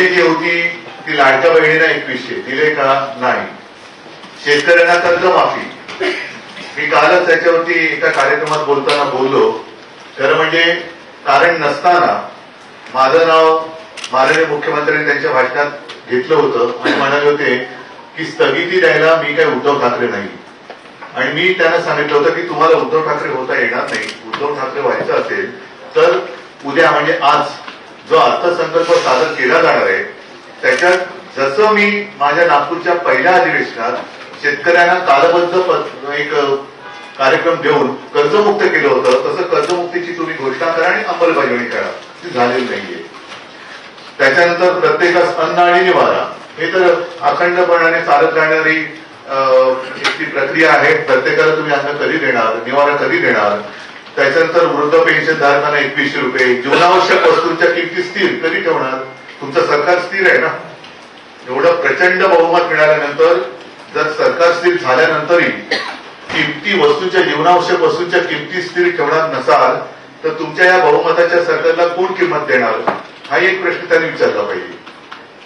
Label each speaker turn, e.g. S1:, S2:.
S1: पहिली जी होती ती लाडक्या बहिणीला एकवीसशे दिले का? नाही. शेतकऱ्यांना कर्जमाफी मी कालच त्याच्यावरती एका कार्यक्रमात बोलताना बोललो. खरं म्हणजे कारण नसताना माझं नाव माननीय मुख्यमंत्र्यांनी त्यांच्या भाषणात घेतलं होतं आणि म्हणाले होते की स्थगिती द्यायला मी काही उद्धव ठाकरे नाही. आणि मी त्यांना सांगितलं होतं की तुम्हाला उद्धव ठाकरे होता येणार नाही. उद्धव ठाकरे व्हायचं असेल तर उद्या म्हणजे आज जो अर्थसंकल्प सादर केला जाणार आहे त्याच्यात जसं मी माझ्या नागपूरच्या पहिल्या अधिवेशनात शेतकऱ्यांना कालबद्ध एक कार्यक्रम देऊन कर्जमुक्त केलं होतं तसं कर्जमुक्तीची तुम्ही घोषणा करा आणि अंमलबजावणी करा. ती झालेली नाहीये. त्याच्यानंतर प्रत्येकास अन्न आणि निवारा हे तर अखंडपणाने चालत राहणारी अं, ती प्रक्रिया आहे प्रत्येकाला तुम्ही अन्न कधी देणार निवारा कधी देणार? त्याच्यानंतर वृद्ध पेन्शन धारकांना एकवीसशे रुपये जीवनावश्यक स्थिर कधी ठेवणार तुमचं सरकार स्थिर आहे ना? एवढं प्रचंड बहुमत मिळाल्यानंतर जर सरकार स्थिर झाल्यानंतरही किमती वस्तूच्या जीवनावश्यक वस्तूंच्या किमती स्थिर ठेवणार नसाल तर तुमच्या या बहुमताच्या सरकारला कोण किंमत देणार? हा एक प्रश्न त्यांनी विचारला पाहिजे.